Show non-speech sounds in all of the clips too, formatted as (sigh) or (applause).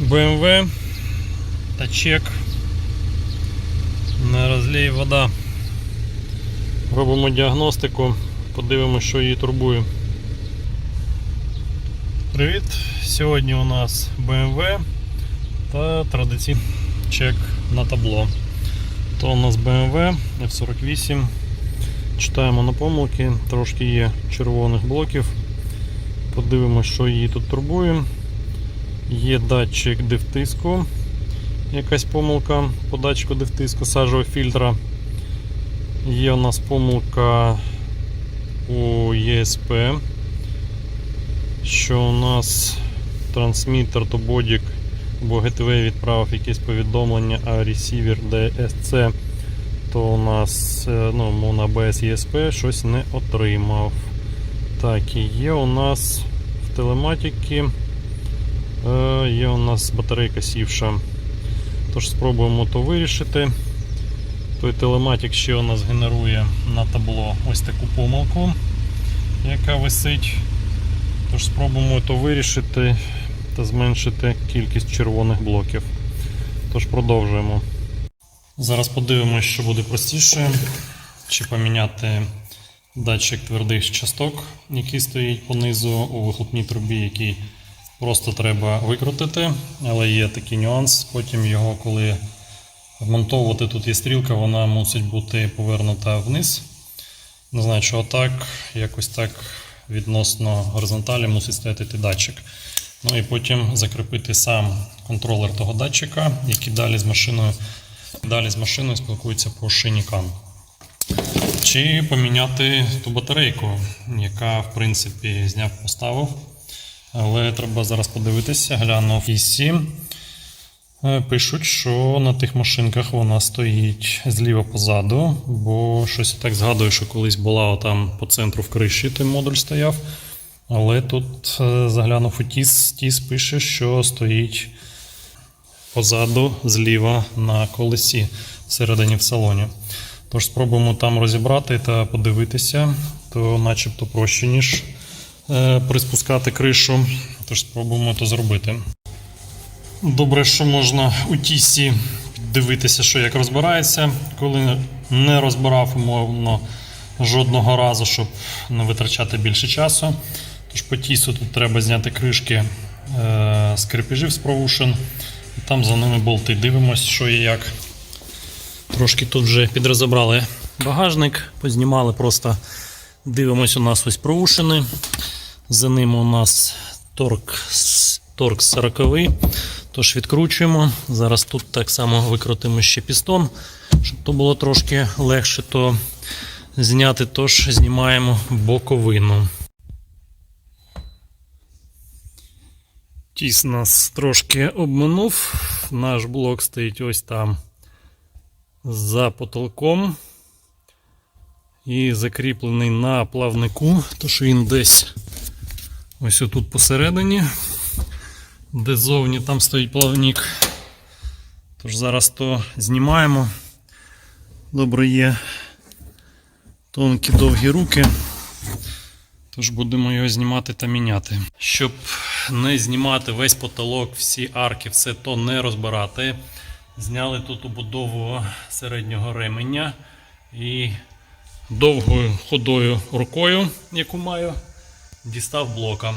BMW та чек на розлій вода. Робимо діагностику, подивимося, що її турбує. Привіт! Сьогодні у нас BMW та традиційний чек на табло. То у нас BMW F48. Читаємо на помилки, трошки є червоних блоків. Подивимося, що її тут турбує. Є датчик дифтиску, якась помилка по датчику дифтиску сажового фільтра. Є у нас помилка у ЄСП, що у нас трансмітер то бодік або ГТВ відправив якесь повідомлення, а ресівер DSC, то у нас е, ну, на ABS ЄСП щось не отримав. Так, і є у нас в телематіки. Е, Є у нас батарейка сівша. Тож спробуємо то вирішити. Той телематик ще у нас генерує на табло ось таку помилку, яка висить. Тож спробуємо то вирішити та зменшити кількість червоних блоків. Тож продовжуємо. Зараз подивимося, що буде простіше. Чи поміняти датчик твердих часток, який стоїть понизу у вихлопній трубі, який Просто треба викрутити, але є такий нюанс. Потім його, коли вмонтовувати, тут є стрілка, вона мусить бути повернута вниз. Не знаю, чого так, якось так відносно горизонталі мусить стояти датчик. Ну і потім закріпити сам контролер того датчика, який далі з машиною, далі з машиною спілкується по шині CAN. Чи поміняти ту батарейку, яка в принципі зняв, поставив. Але треба зараз подивитися, глянув ІСі. Е, Пишуть, що на тих машинках вона стоїть зліва позаду, бо щось так згадую, що колись була там по центру в криші той модуль стояв. Але тут е, заглянув у ТІС, ТІС пише, що стоїть позаду зліва на колесі всередині в салоні. Тож спробуємо там розібрати та подивитися, то начебто проще, ніж е, приспускати кришу. Тож спробуємо то зробити. Добре, що можна у тісі дивитися, що як розбирається, коли не розбирав умовно жодного разу, щоб не витрачати більше часу. Тож по тісу тут треба зняти кришки е, з крепежів з Provusion. І там за ними болти. Дивимось, що і як. Трошки тут вже підрозібрали багажник, познімали просто. Дивимось, у нас ось провушини. За ним у нас торк, торк 40. Тож відкручуємо. Зараз тут так само викрутимо ще пістон, щоб то було трошки легше то зняти. Тож знімаємо боковину. Тіс нас трошки обминув. Наш блок стоїть ось там за потолком і закріплений на плавнику, тож він десь ось отут посередині, де ззовні там стоїть плавник. Тож зараз то знімаємо. Добре є тонкі довгі руки. Тож будемо його знімати та міняти. Щоб не знімати весь потолок, всі арки, все то не розбирати. Зняли тут убудову середнього ременя і довгою ходою рукою, яку маю, дістав блока.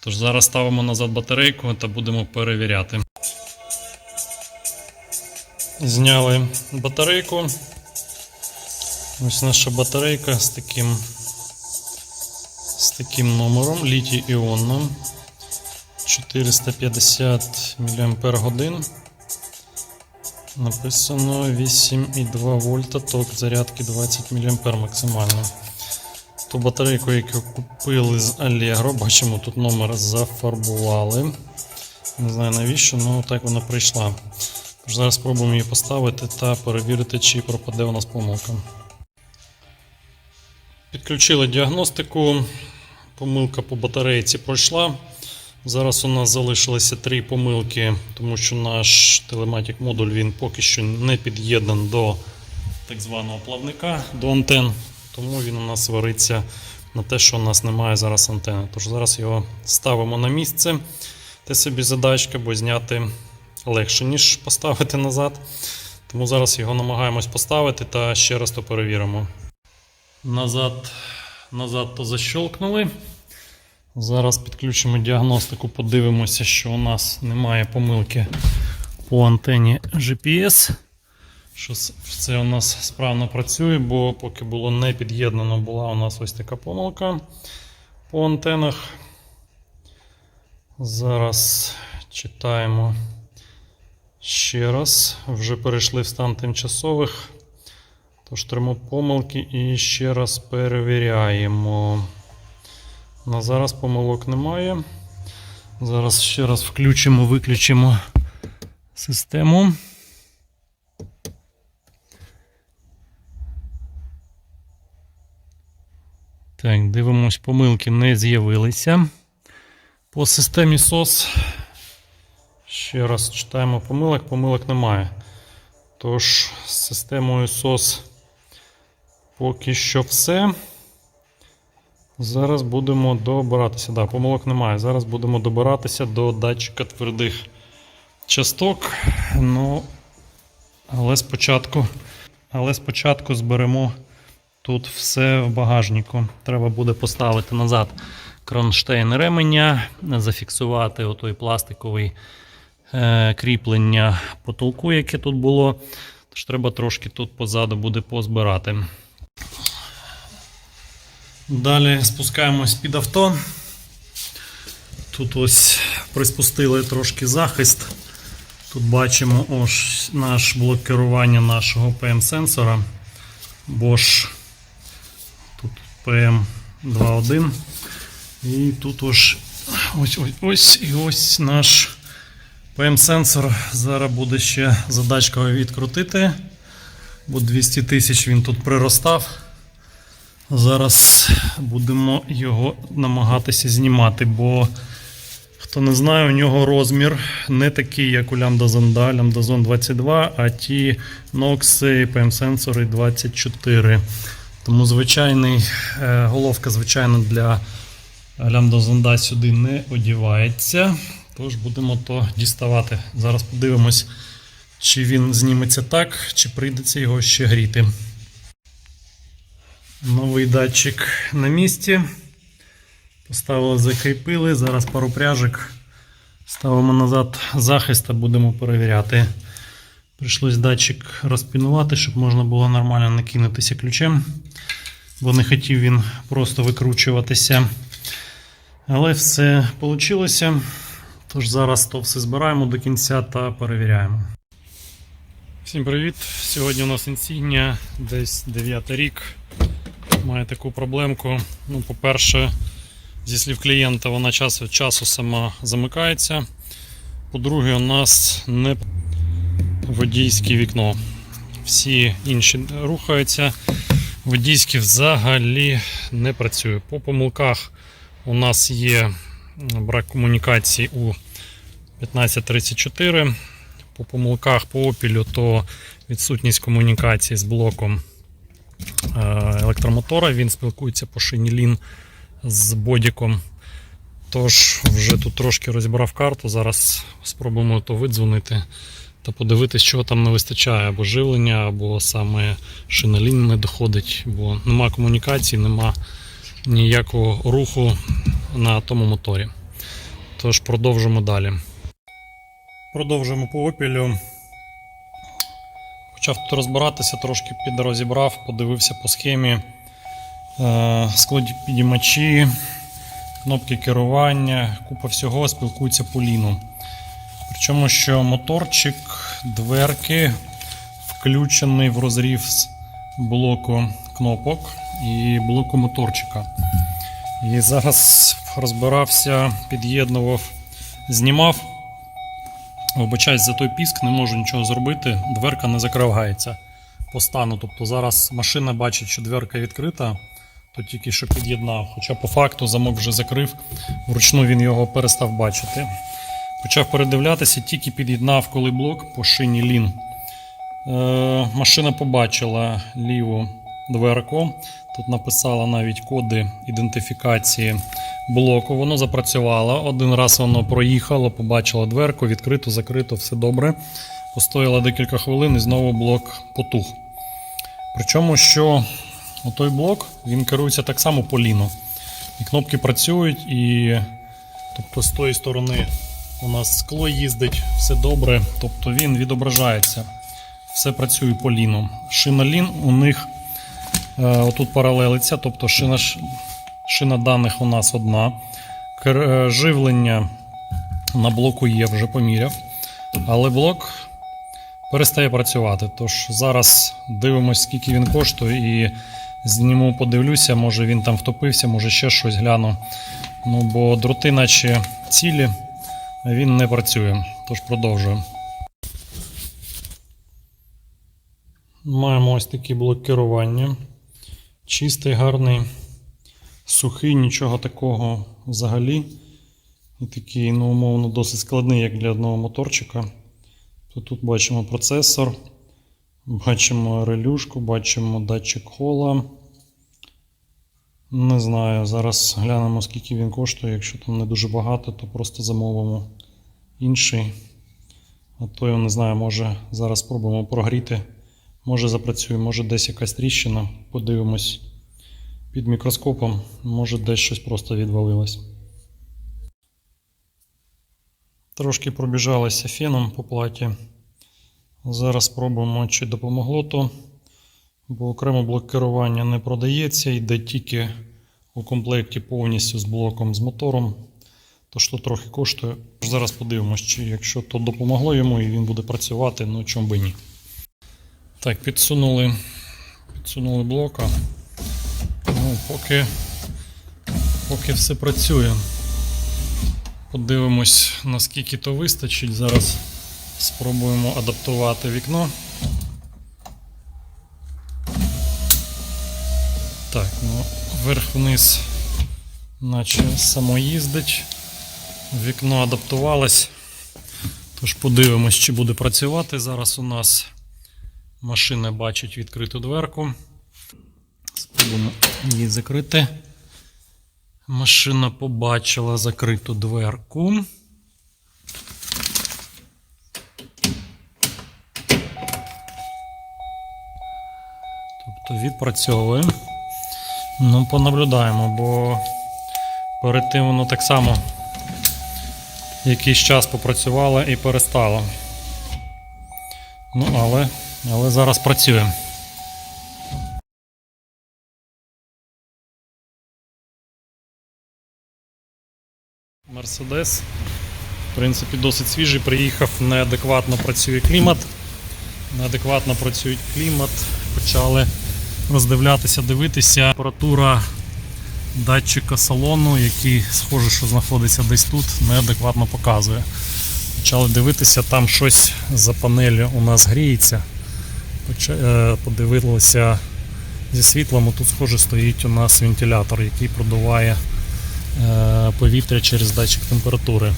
Тож зараз ставимо назад батарейку та будемо перевіряти. Зняли батарейку. Ось наша батарейка з таким, з таким номером літій іонна 450 мАч. Написано 8,2 вольта, ток зарядки 20 мА максимально. Ту батарейку, яку купили з Allegro, бачимо, тут номер зафарбували. Не знаю навіщо, але так вона прийшла. Зараз спробуємо її поставити та перевірити, чи пропаде у нас помилка. Підключили діагностику. Помилка по батарейці пройшла. Зараз у нас залишилося три помилки, тому що наш телематик модуль він поки що не під'єднаний до так званого плавника, до антен, тому він у нас вариться на те, що у нас немає зараз антени. Тож зараз його ставимо на місце. Те собі задачка, бо зняти легше, ніж поставити назад. Тому зараз його намагаємось поставити та ще раз то перевіримо. Назад, назад то защолкнули. Зараз підключимо діагностику, подивимося, що у нас немає помилки по антені GPS. Що це у нас справно працює, бо поки було не під'єднано, була у нас ось така помилка по антенах. Зараз читаємо ще раз. Вже перейшли в стан тимчасових. Тож тримо помилки і ще раз перевіряємо. На зараз помилок немає. Зараз ще раз включимо, виключимо систему. Так, дивимось, помилки не з'явилися. По системі SOS. Ще раз читаємо помилок, помилок немає. Тож, з системою SOS поки що все. Зараз будемо добиратися. Да, помилок немає. Зараз будемо добиратися до датчика твердих часток. Ну, але спочатку, але спочатку зберемо тут все в багажнику. Треба буде поставити назад кронштейн ременя, зафіксувати отой пластиковий е, кріплення потолку, яке тут було. Тож треба трошки тут позаду буде позбирати. Далі спускаємось під авто. Тут ось приспустили трошки захист. Тут бачимо ось наш блок керування нашого PM-сенсора. Bosch тут PM21. І тут ось ось ось ось і ось наш PM-сенсор. Зараз буде ще задачка відкрутити, бо 200 тисяч він тут приростав. Зараз будемо його намагатися знімати, бо хто не знає, у нього розмір не такий, як у Zonda, Lambda Zone 22, а ті Nox PM сенсори 24. Тому звичайний е, головка, звичайно, для Zonda сюди не одівається. Тож будемо то діставати. Зараз подивимось, чи він зніметься так, чи прийдеться його ще гріти. Новий датчик на місці. Поставили, закріпили. Зараз пару пряжок. Ставимо назад захист та будемо перевіряти. Прийшлось датчик розпінувати, щоб можна було нормально накинутися ключем, бо не хотів він просто викручуватися. Але все вийшло. Тож зараз то все збираємо до кінця та перевіряємо. Всім привіт! Сьогодні у нас інсігнія, десь 9 рік. Має таку проблемку. Ну, по-перше, зі слів клієнта, вона час від часу сама замикається. По-друге, у нас не водійське вікно. Всі інші рухаються. Водійське взагалі не працює. По помилках у нас є брак комунікації у 1534. По помилках по опілю, то відсутність комунікації з блоком електромотора. Він спілкується по шині лін з бодіком. Тож вже тут трошки розібрав карту. Зараз спробуємо то видзвонити та подивитись, чого там не вистачає, або живлення, або саме шиналін не доходить, бо нема комунікації, нема ніякого руху на тому моторі. Тож продовжимо далі. Продовжуємо по опілю. Почав тут розбиратися, трошки підрозібрав, подивився по схемі. Е, Складі підіймачі, кнопки керування, купа всього спілкуються по ліну. Причому, що моторчик, дверки включений в розрів з блоку кнопок і блоку моторчика. І зараз розбирався, під'єднував, знімав. Вибачаюсь за той піск, не можу нічого зробити. Дверка не закривається по стану. Тобто зараз машина бачить, що дверка відкрита, то тільки що під'єднав. Хоча по факту замок вже закрив, вручну він його перестав бачити. Почав передивлятися, тільки під'єднав коли блок по шині лін. Е, машина побачила ліву дверку. Тут написала навіть коди ідентифікації блоку. Воно запрацювало. Один раз воно проїхало, побачило дверку, відкрито, закрито, все добре. Постояло декілька хвилин і знову блок потух. Причому, що той блок він керується так само по ліну. І кнопки працюють, і тобто з тої сторони у нас скло їздить, все добре, тобто він відображається. Все працює по ліну. Шина лін у них отут паралелиться, тобто шина, шина даних у нас одна. Е, Живлення на блоку є, вже поміряв. Але блок перестає працювати. Тож зараз дивимось, скільки він коштує, і зніму, подивлюся, може він там втопився, може ще щось гляну. Ну, бо дроти, наче цілі, він не працює. Тож продовжую. Маємо ось такий блок керування. Чистий, гарний, сухий, нічого такого взагалі. І такий, ну, умовно, досить складний, як для одного моторчика. То тут бачимо процесор, бачимо релюшку, бачимо датчик хола. Не знаю, зараз глянемо, скільки він коштує. Якщо там не дуже багато, то просто замовимо інший. А то я не знаю, може зараз спробуємо прогріти. Може запрацює, може десь якась тріщина. Подивимось під мікроскопом, може десь щось просто відвалилось. Трошки пробіжалися феном по платі. Зараз спробуємо, чи допомогло то. Бо окремо блок керування не продається, йде тільки у комплекті повністю з блоком з мотором. Тож то трохи коштує. Зараз подивимось, чи якщо то допомогло йому і він буде працювати, ну чому би ні. Так, підсунули, підсунули блока. Ну, поки, поки все працює. Подивимось, наскільки то вистачить. Зараз спробуємо адаптувати вікно. Так, ну, вверх-вниз, наче само їздить. Вікно адаптувалось. Тож подивимось, чи буде працювати. Зараз у нас машина бачить відкриту дверку. Спробуємо її закрити. Машина побачила закриту дверку. Тобто відпрацьовує. Ну, понаблюдаємо, бо перед тим воно так само якийсь час попрацювало і перестало. Ну, але, але зараз працює. Мерседес. В принципі, досить свіжий. Приїхав, неадекватно працює клімат. Неадекватно працює клімат. Почали роздивлятися, дивитися. Температура датчика салону, який схоже, що знаходиться десь тут, неадекватно показує. Почали дивитися, там щось за панелі у нас гріється. Е, Подивилися зі світлом, тут схоже стоїть у нас вентилятор, який продуває е, повітря через датчик температури.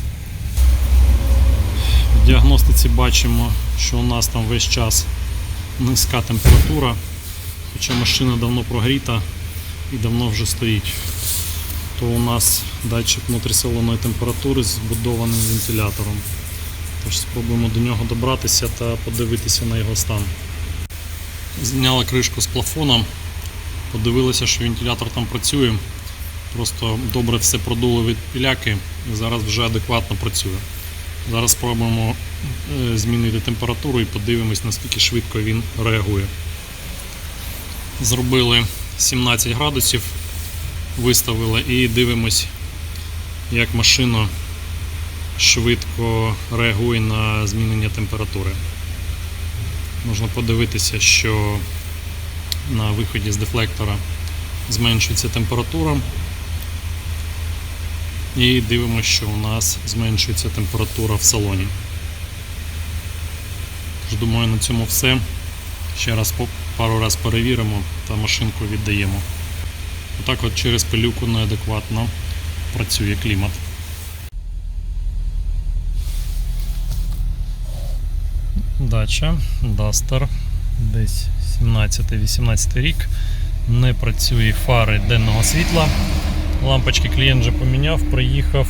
В діагностиці бачимо, що у нас там весь час низька температура, хоча машина давно прогріта і давно вже стоїть. То у нас датчик внутрісалонної температури з збудованим вентилятором. Тож спробуємо до нього добратися та подивитися на його стан. Зняла кришку з плафона, подивилися, що вентилятор там працює. Просто добре все продуло від піляки і зараз вже адекватно працює. Зараз спробуємо е, змінити температуру і подивимось, наскільки швидко він реагує. Зробили 17 градусів, виставили і дивимось, як машина швидко реагує на змінення температури. Можна подивитися, що на виході з дефлектора зменшується температура. І дивимося, що у нас зменшується температура в салоні. Тож, думаю, на цьому все. Ще раз пару раз перевіримо та машинку віддаємо. Отак от через пилюку неадекватно працює клімат. Дача, Duster, десь 17-18 рік. не працює фари денного світла. Лампочки клієнт вже поміняв, приїхав,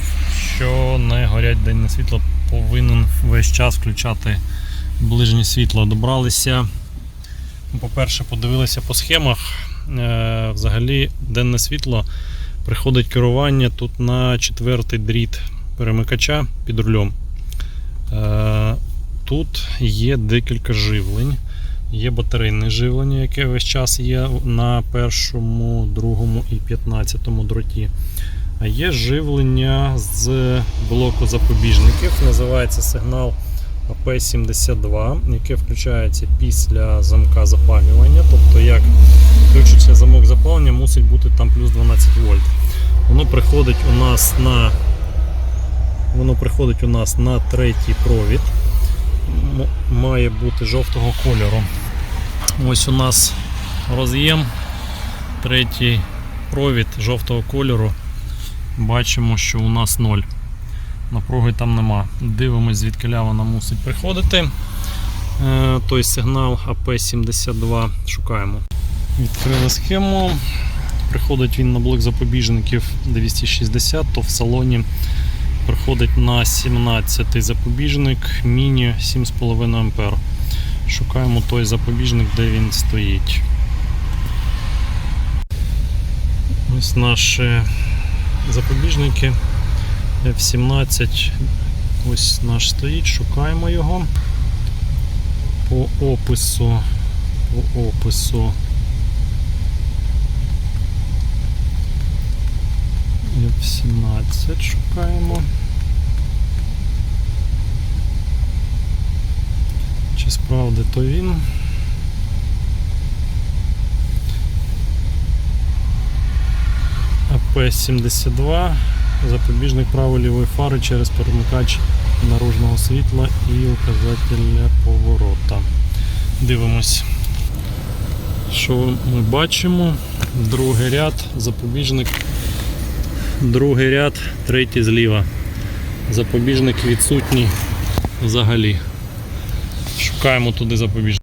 що не горять денне світло, повинен весь час включати ближнє світло. Добралися. ну, По-перше, подивилися по схемах. Е, Взагалі, денне світло приходить керування тут на четвертий дріт перемикача під рулем. Тут є декілька живлень. Є батарейне живлення, яке весь час є на першому, другому і 15 дроті. А є живлення з блоку запобіжників, називається сигнал АП-72, яке включається після замка запалювання. Тобто, як включиться замок запалення, мусить бути там плюс 12 вольт. Воно приходить у нас на воно приходить у нас на третій провід. Має бути жовтого кольору. Ось у нас роз'єм, третій провід жовтого кольору. Бачимо, що у нас 0. Напруги там нема. Дивимось, звідки вона мусить приходити. Е, Той сигнал АП-72 шукаємо. Відкрили схему. Приходить він на блок запобіжників 260, то в салоні приходить на 17 запобіжник міні 7,5 А. Шукаємо той запобіжник, де він стоїть. Ось наші запобіжники F17. Ось наш стоїть, шукаємо його. По опису. По опису. F17 шукаємо. Чи справді то він? АП-72, запобіжник правої-лівої фари через перемикач наружного світла і указателя поворота. Дивимось, що ми бачимо. Другий ряд, запобіжник, другий ряд, третій зліва. Запобіжник відсутній взагалі. Шукаємо туди запобіжник.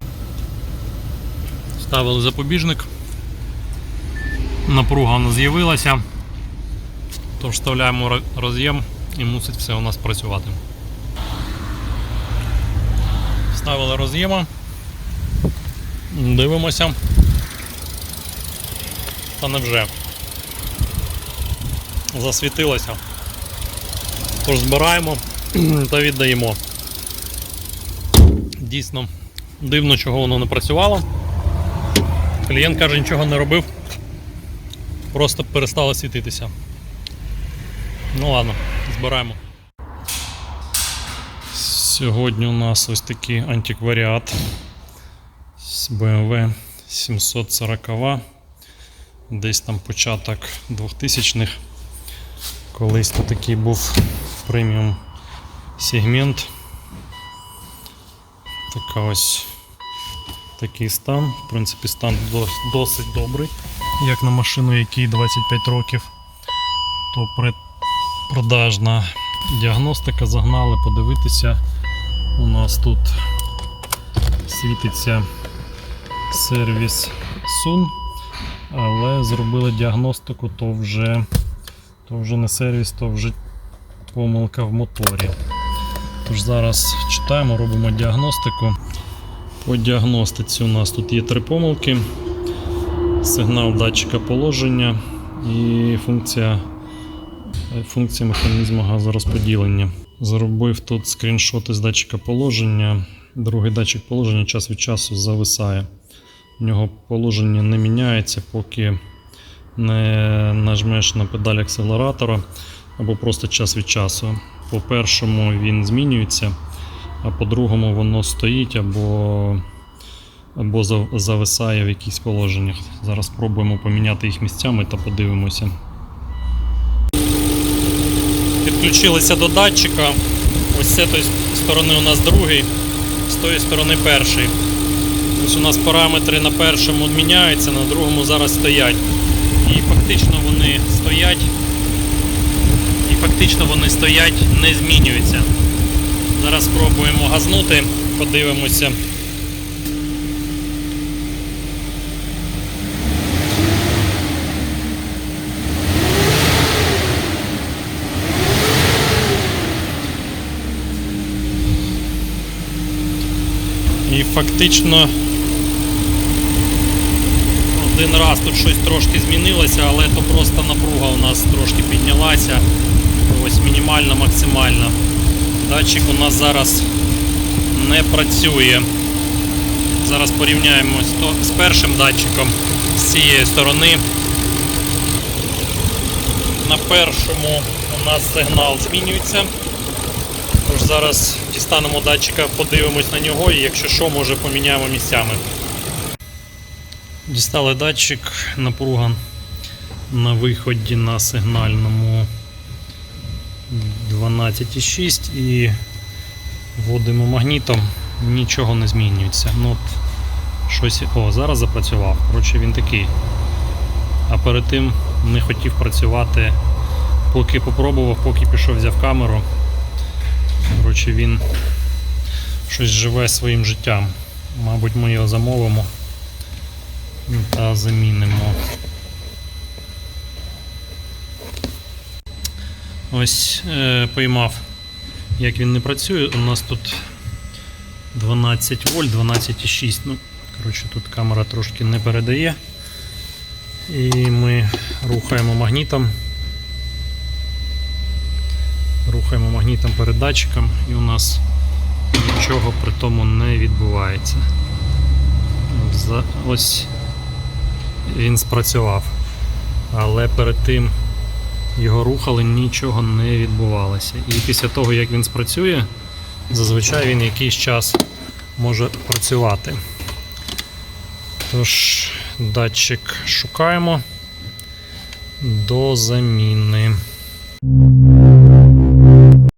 Ставили запобіжник. Напруга не з'явилася. Тож вставляємо роз'єм і мусить все у нас працювати. Вставили роз'єма. Дивимося. Та невже. Засвітилося. Тож збираємо (clears throat) та віддаємо. Дійсно, дивно, чого воно не працювало. Клієнт каже, нічого не робив. Просто перестало світитися. Ну ладно, збираємо. Сьогодні у нас ось такий антикваріат з BMW 740. Десь там початок 2000-х. Колись то такий був преміум сегмент. Така ось такий стан. В принципі, стан досить добрий. Як на машину, якій 25 років, то продажна діагностика загнали подивитися. У нас тут світиться сервіс Sun, але зробили діагностику, то вже, то вже не сервіс, то вже помилка в моторі. Тож зараз читаємо, робимо діагностику. По діагностиці у нас тут є три помилки: сигнал датчика положення і функція, функція механізму газорозподілення. Зробив тут скріншоти з датчика положення. Другий датчик положення час від часу зависає. У нього положення не міняється, поки не нажмеш на педаль акселератора або просто час від часу. По першому він змінюється, а по-другому воно стоїть або, або зависає в якихось положеннях. Зараз спробуємо поміняти їх місцями та подивимося. Підключилися до датчика. Ось з цієї сторони у нас другий, з тої сторони перший. Ось у нас параметри на першому міняються, на другому зараз стоять і фактично вони стоять, і фактично вони стоять, не змінюються. Зараз спробуємо газнути, подивимося. І фактично один раз тут щось трошки змінилося, але то просто напруга у нас трошки піднялася. Ось мінімальна, максимальна. Датчик у нас зараз не працює. Зараз порівняємо з першим датчиком з цієї сторони. На першому у нас сигнал змінюється. Тож зараз дістанемо датчика, подивимось на нього і якщо що, може поміняємо місцями. Дістали датчик, напруга на виході на сигнальному 12,6 і вводимо магнітом, нічого не змінюється. Ну, от, щось... О, зараз запрацював. Коротше, він такий. А перед тим не хотів працювати, поки попробував, поки пішов взяв камеру. Коротше, він щось живе своїм життям. Мабуть, ми його замовимо та замінимо. Ось е, поймав, як він не працює. У нас тут 12 вольт, 12,6. Ну, коротше, тут камера трошки не передає. І ми рухаємо магнітом. Рухаємо магнітом перед датчиком і у нас нічого при тому не відбувається. Ось він спрацював. Але перед тим його рухали, нічого не відбувалося. І після того, як він спрацює, зазвичай він якийсь час може працювати. Тож, датчик шукаємо до заміни.